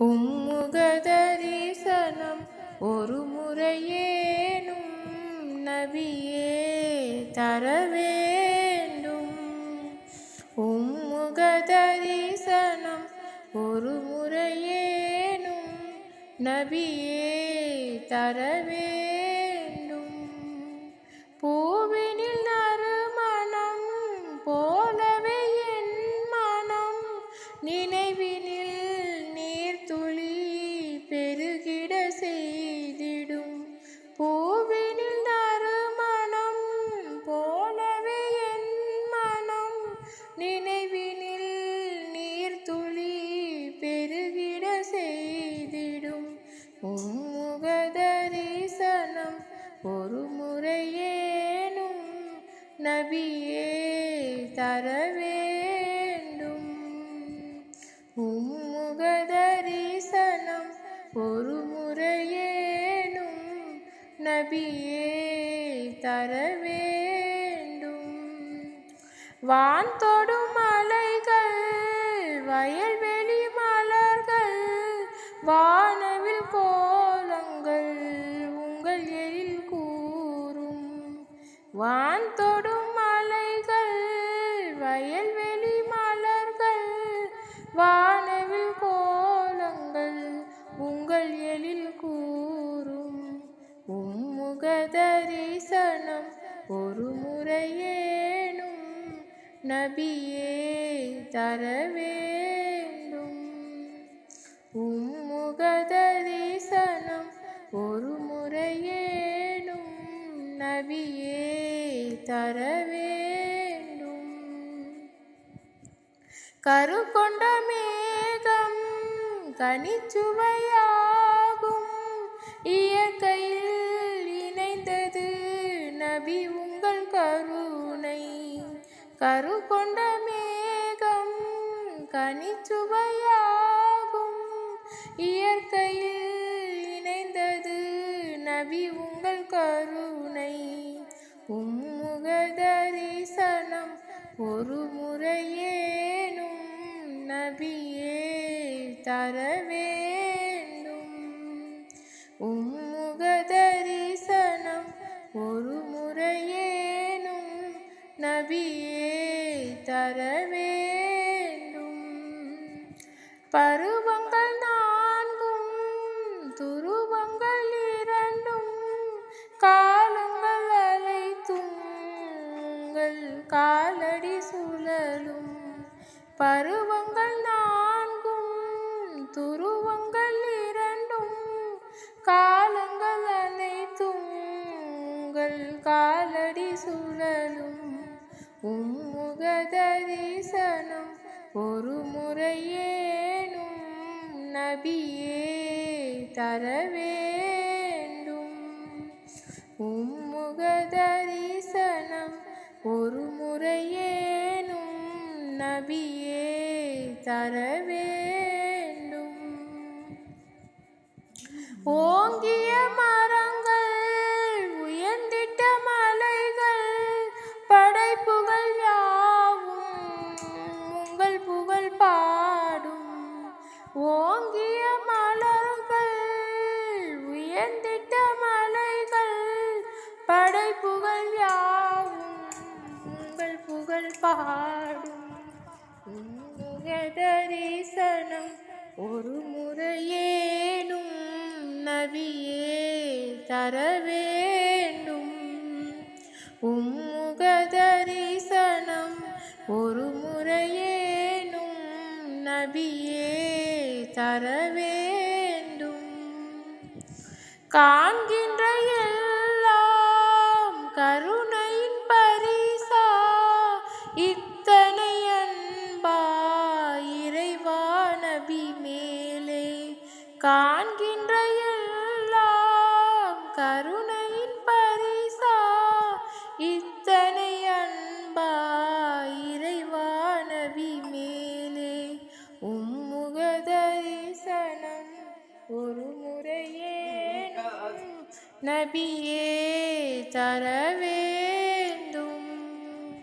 உம்முக தரிசனம் ஒரு முறையேனும் நபியே தர வேண்டும். உம்முக தரிசனம் ஒரு முறையேனும் நபியே தர வேண்டும். பூவினில் நறுமணம் போலவே என் மனம் நினை தர வேண்டும் உம்முக தரிசனம் ஒரு முறையேனும் நபியே தர வேண்டும் வான் தொடும் மலைகள் வயல்வெளி மலர்கள் வானவில் கோலங்கள் உங்கள் எழில் கூறும். வான் தொடும் வயல்வெளி மலர்கள் வானவில் கோலங்கள் உங்கள் எழில் கூறும். உம்முக தரிசனம் ஒரு முறையேனும் நபியே தர வேண்டும். உம்முக தரிசனம் ஒரு முறையேனும் நபியே தர வேண்டும். கரு கொண்ட மேகம் கனிச்சுவையாகும். இயற்கையில் இணைந்தது நபி உங்கள் கருணை. கரு கொண்ட மேகம் கனிச்சுவையாகும். இயற்கையில் இணைந்தது நபி உங்கள் கருணை. உம்முக தரிசனம் ஒரு தர வேண்டும். உம்முக தரிசனம் ஒரு முறையேனும் நபியே தர வேண்டும். பருவங்கள் நான்கும் துருவங்கள் இரண்டும் காலங்கள் அழைத்தும் உங்கள் காலடி சுழலும். பருவங்கள் துருவங்கள் இரண்டும் காலங்கள் அனைத்தும் உங்கள் காலடி சுழலும். உம்முகதரிசனம் ஒரு முறையேனும் நபியே தர வேண்டும் உம்முக ஒரு முறையேனும் நபியே தரவே ஓங்கிய மரங்கள் உயர்ந்திட்ட மலைகள் படைப்புகள் யாவும் உங்கள் புகழ் பாடும். ஓங்கிய மலர்கள் உயர்ந்திட்ட மலைகள் படைப்புகள் யாவும் உங்கள் புகழ் பாடும். தரிசனம் ஒரு கவியே தர வேண்டும். உம்முக தரிசனம் ஒரு முறையேனும் நபியே தர வேண்டும். காண்கின்ற எல்லாம் கருணையின் பரிசா இத்தனை அன்பா இறைவா நபி மேலே. காண்கின்ற நபியே தரவே